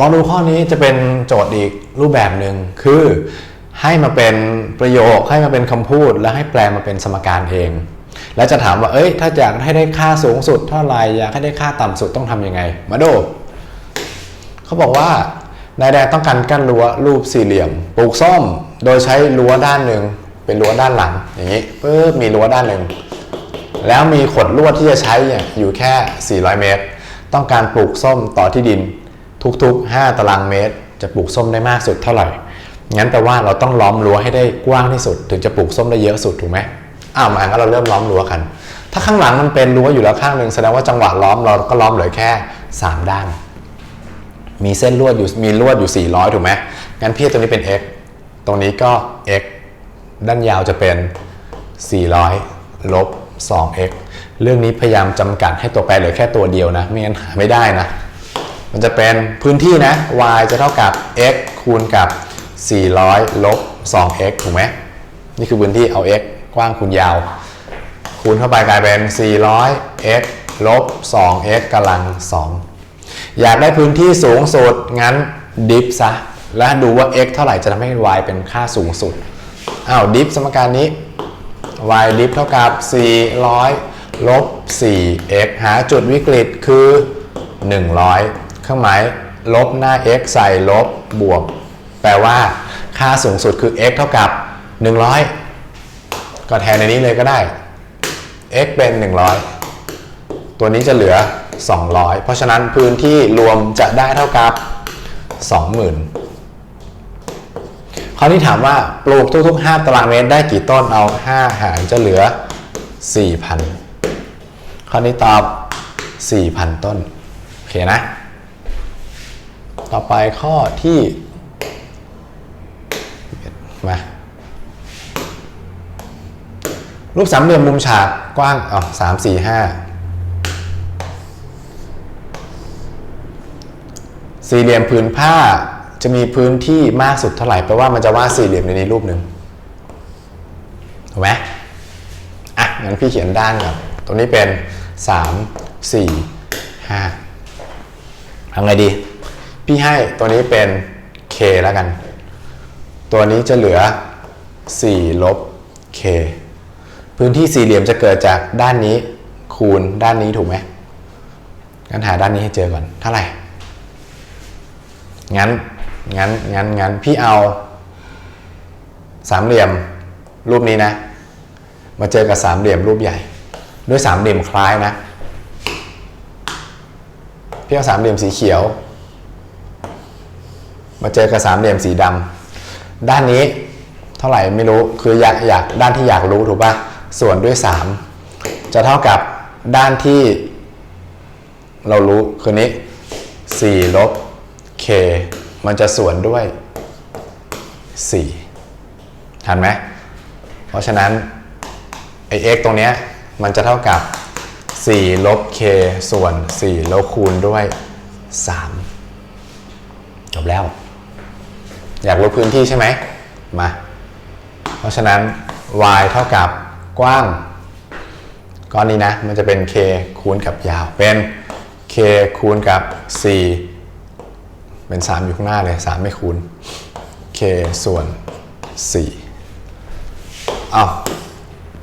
ลองดูข้อนี้จะเป็นโจทย์อีกรูปแบบหนึ่งคือให้มาเป็นประโยคให้มาเป็นคำพูด แล้วให้แปลมาเป็นสมการเอง แล้วจะถามว่าเอ้ย ถ้าอยากให้ได้ค่าสูงสุดเท่าไหร่อยากให้ได้ค่าต่ำสุดต้องทำยังไง มาดูเขาบอกว่านายแดงต้องการกั้นรั้วรูปสี่เหลี่ยมปลูกส้มโดยใช้รั้วด้านหนึ่งเป็นรั้วด้านหลัง อย่างนี้ปึ๊บมีรั้วด้านหนึ่งแล้วมีขดลวดที่จะใช้เนี่ยอยู่แค่ 400 เมตร ต้องการปลูกส้มต่อที่ดิน ทุกๆ 5 ตารางเมตร จะปลูกส้มได้มากสุดเท่าไหร่ งั้นแปลว่าเราต้องล้อมรั้วให้ได้กว้างที่สุด ถึงจะปลูกส้มได้เยอะสุดถูกไหมอ้าวมางั้นเราเริ่มล้อมรั้วกัน ถ้าข้างหลังมันเป็นรั้วอยู่แล้วข้างหนึ่งแสดงว่าจังหวะล้อมเราก็ล้อมเหลือแค่ 3 ด้าน มีเส้นลวดอยู่มีลวดอยู่ 400 ถูกไหมงั้นพี่ตรงนี้เป็น x ตรงนี้ก็ x ด้านยาวจะเป็น 400 ลบ 2x เรื่องนี้พยายามจำกัดให้ตัวแปรเหลือแค่ตัวเดียวนะ ไม่งั้นหาไม่ได้นะ มันจะเป็นพื้นที่นะ y จะเท่ากับ x คูณกับ 400 ลบ 2x ถูกไหมนี่คือพื้นที่เอา x กว้างคูณยาว คูณเข้าไปกลายเป็น 400x ลบ 2x กำลัง 2 อยากได้พื้นที่สูงสุด งั้นดิฟซะ แล้วดูว่า x เท่าไหร่จะทำให้ y เป็นค่าสูงสุดอ้าวดิฟสมการนี้ y ดิฟเท่ากับ 400 ลบ 4x หาจุดวิกฤตคือ 100 เครื่องหมายลบหน้า x ใส่ลบบวก แปลว่าค่าสูงสุดคือ x เท่ากับ 100 ก็แทนในนี้เลยก็ได้ x เป็น 100 ตัวนี้จะเหลือ 200 เพราะฉะนั้นพื้นที่รวมจะได้เท่ากับ 20,000คราวนี้ถามว่าปลูกทุกๆ 5 ตารางเมตรได้กี่ต้นเอา 5 หารจะเหลือ 4,000คราวนี้ตอบ 4,000 ต้น โอเคนะ ต่อไปข้อที่มารูปสามเหลี่ยมมุมฉากกว้างอ๋อสามสี่ห้าสี่เหลี่ยมผืนผ้าจะมีพื้นที่มากสุดเท่าไหร่แปลว่ามันจะวาดสี่เหลี่ยมในนี้รูปหนึ่งถูกไหมอะงั้นพี่เขียนด้านก่อนตรงนี้เป็นสามสี่ห้าทำไงดี พี่ให้ตัวนี้เป็น k แล้วกัน ตัวนี้จะเหลือ 4 ลบ k พื้นที่สี่เหลี่ยมจะเกิดจากด้านนี้คูณด้านนี้ถูกไหมงั้นหาด้านนี้ให้เจอก่อนเท่าไหร่ งั้น งั้น งั้น งั้น พี่เอา สามเหลี่ยมรูปนี้นะ มาเจอกับสามเหลี่ยมรูปใหญ่ ด้วยสามเหลี่ยมคล้ายนะ พี่เอาสามเหลี่ยมสีเขียว มาเจอกับสามเหลี่ยมสีดำด้านนี้เท่าไหร่ไม่รู้คืออยากอยากด้านที่อยากรู้ถูกปะส่วนด้วย 3 จะเท่ากับด้านที่เรารู้คือนี้4ลบ k มันจะส่วนด้วย 4 ทันไหม เพราะฉะนั้นไอ x ตรงเนี้ยมันจะเท่ากับ 4 ลบ k ส่วน 4 แล้วคูณด้วย 3 จบแล้ว อยากรู้พื้นที่ใช่ไหมมา เพราะฉะนั้น y เท่ากับกว้างก้อนนี้นะ มันจะเป็น k คูณกับยาว เป็น k คูณกับ 4 เป็น 3 อยู่ข้างหน้าเลย 3 ไม่คูณ k ส่วน 4 เอา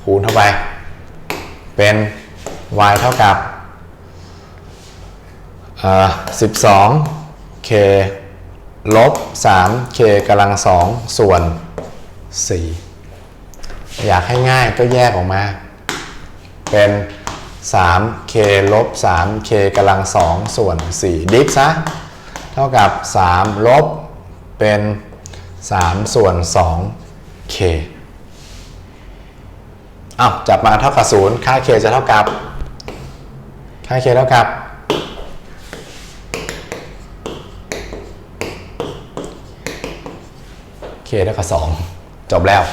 คูณเข้าไป เป็น y เท่ากับ 12 k ลบ 3k กำลัง 2 ส่วน 4 อยากให้ง่ายก็แยกออกมา เป็น 3k ลบ 3k กำลัง 2 ส่วน 4 ดิฟซะ เท่ากับ 3 ลบ เป็น 3 ส่วน 2k อ้าวจับมาเท่ากับ 0 ค่า k จะเท่ากับ ค่า k เท่ากับ k เท่ากับ2จบแล้ว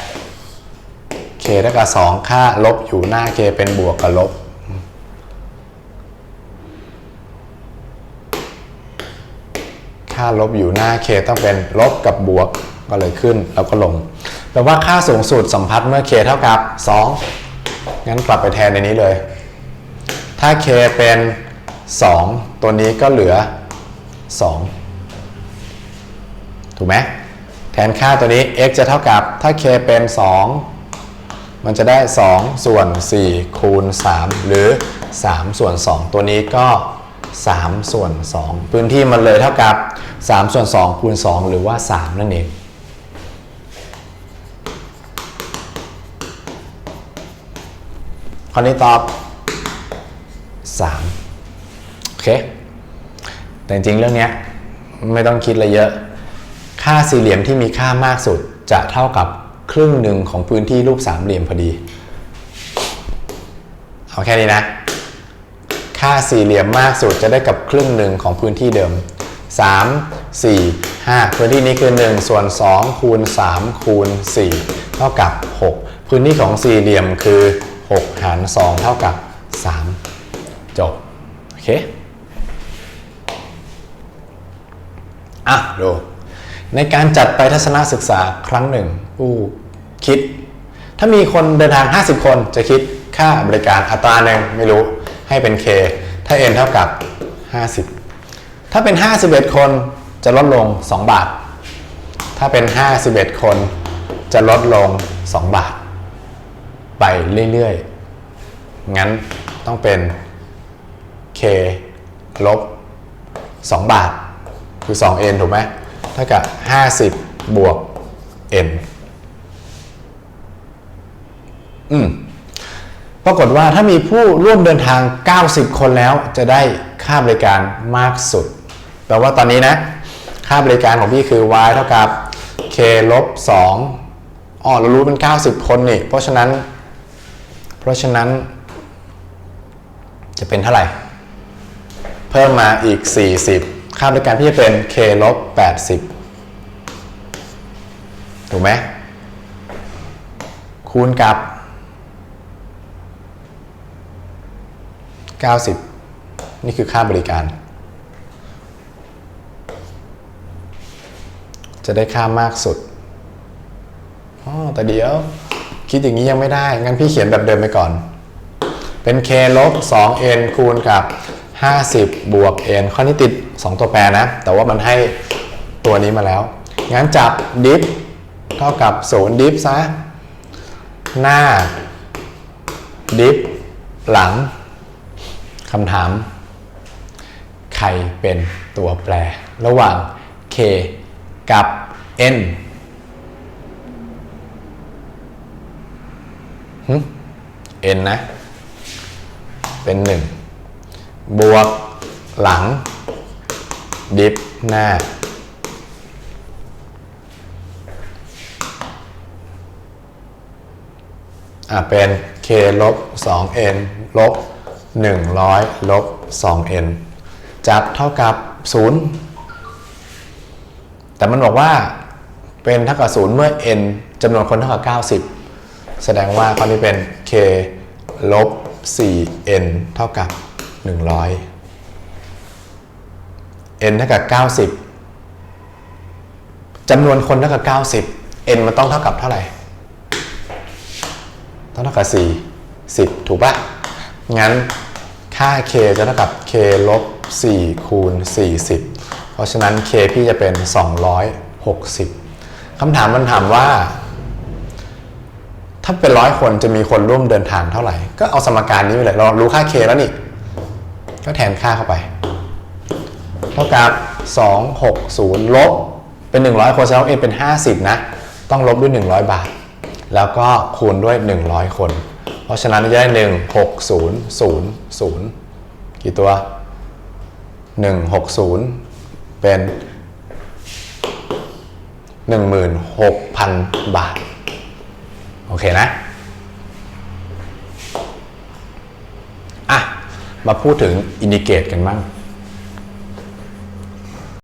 k เท่ากับ2ค่าลบอยู่หน้า k เป็นบวกกับลบ ค่าลบอยู่หน้า k ต้องเป็นลบกับบวกก็เลยขึ้นแล้วก็ลงแปลว่าค่าสูงสุดสัมพัทธ์เมื่อ k เท่ากับ 2 งั้นกลับไปแทนในนี้เลย ถ้า k เป็น 2 ตัวนี้ก็เหลือ 2 ถูกไหม นค่าตัวนี้ x จะเท่ากับถ้า k เป็น 2 มันจะได้ 2 ส่วน 4 คูณ 3 หรือ 3 ส่วน 2 ตัวนี้ก็ 3 ส่วน 2 พื้นที่มันเลยเท่ากับ 3 ส่วน 2 คูณ 2 หรือว่า 3 นั่นเองข้อนี้ตอบ 3 โอเค แต่จริงเรื่องนี้ไม่ต้องคิดอะไรเยอะ ค่าสี่เหลี่ยมที่มีค่ามากสุดจะเท่ากับครึ่งหนึ่งของพื้นที่รูปสามเหลี่ยมพอดี เอาแค่นี้นะ ค่าสี่เหลี่ยมมากสุดจะได้กับครึ่งหนึ่งของพื้นที่เดิม 3 4 5 พื้นที่นี้คือ 1 ส่วน 2 คูณ 3 คูณ 4 เท่ากับ 6 พื้นที่ของสี่เหลี่ยมคือ 6 หาร 2 เท่ากับ 3 จบ โอเค อะดู ในการจัดไปทัศนศึกษาครั้งหนึ่งผู้คิด ถ้ามีคนเดินทาง 50 คนจะคิดค่าบริการอัตราหนึ่งไม่รู้ให้เป็น K ถ้า N เท่ากับ 50 ถ้าเป็น 51 คนจะลดลง 2 บาท ถ้าเป็น 51 คนจะลดลง 2 บาท ไปเรื่อยๆ งั้นต้องเป็น K ลบ 2 บาท คือ 2n ถูกไหม ท่ากับ 50 บวก n อืมปรากฏว่าถ้ามีผู้ร่วมเดินทาง 90 คนแล้วจะได้ค่าบริการมากสุด แปลว่าตอนนี้นะ ค่าบริการของพี่คือ y เท่ากับ k ลบ2อ๋อเรารู้เป็น 90 คนนี่ เพราะฉะนั้น เพราะฉะนั้น จะเป็นเท่าไหร่ เพิ่มมาอีก 40 ค่าบริการพี่จะเป็น k ลบ80 ถูกไหม คูณกับ 90 นี่คือค่าบริการ จะได้ค่ามากสุดอ๋อแต่เดี๋ยวคิดอย่างนี้ยังไม่ได้ งั้นพี่เขียนแบบเดิมไปก่อน เป็น k ลบ 2n คูณกับ 50 บวก n ข้อนี้ติด 2 ตัวแปรนะ แต่ว่ามันให้ตัวนี้มาแล้ว งั้นจับดิฟเท่ากับ 0 ดิฟซะ หน้า ดิฟหลังคำถาม ใครเป็นตัวแปร ระหว่าง k กับ n หึ n นะ เป็น1 บวก หลัง ดิฟหน้า อะเป็น k ลบ 2n ลบ 100 ลบ 2n จับเท่ากับ 0 แต่มันบอกว่าเป็นเท่ากับ 0 เมื่อ n จำนวนคนเท่ากับ 90 แสดงว่าข้อนี้เป็น k ลบ 4n เท่ากับ 100 n เท่ากับ 90จำนวนคนเท่ากับ 90 n มันต้องเท่ากับเท่าไหร่ ต้องเท่ากับ 4 10 ถูกปะงั้นค่า k จะเท่ากับ k ลบ 4 คูณ 40 เพราะฉะนั้น k พี่จะเป็น 260 คำถามมันถามว่า ถ้าเป็นร้อยคนจะมีคนร่วมเดินทางเท่าไหร่ ก็เอาสมการนี้ไปเลย เรารู้ค่า k แล้วนี่ ก็แทนค่าเข้าไป เท่ากับ 260 ลบ เป็น 100คนแสดงว่า n เป็น 50 นะ ต้องลบด้วย 100 บาท แล้วก็คูณด้วย 100 คน เพราะฉะนั้นจะได้ 16000 กี่ตัว 160 เป็น 16,000 บาท โอเคนะอะ มาพูดถึงอินดิเกตกันบ้าง